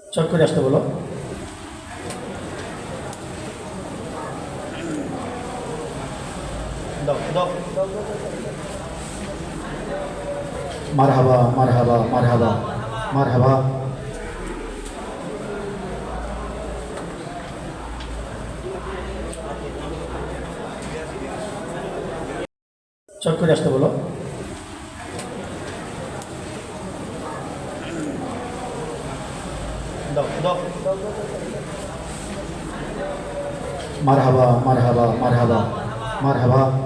চট করে আসতে বলো। মারহাবা মারহাবা মারহাবা মারহাবা চট করে আসতে বলো। মারহাবা মারহাবা মারহাবা মারহাবা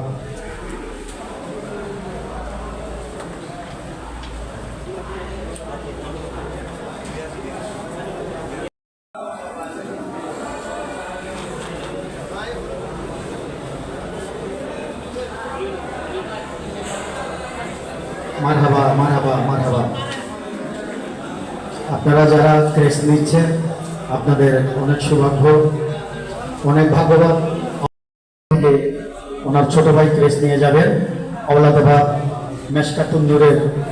মারহাবা মারহাবা মারহাবা। আপনারা যারা ক্রেস নিচ্ছেন, আপনাদের অনেক সৌভাগ্য, অনেক ভাগ্যবান। ওনার ছোট ভাই ক্রেস নিয়ে যাবেন অবলাদাবাদ মেশকাতুন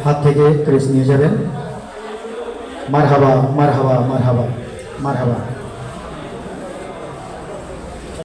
হাত থেকে ক্রেস নিয়ে যাবেন। মারহাবা মারহাবা মারহাবা মারহাবা।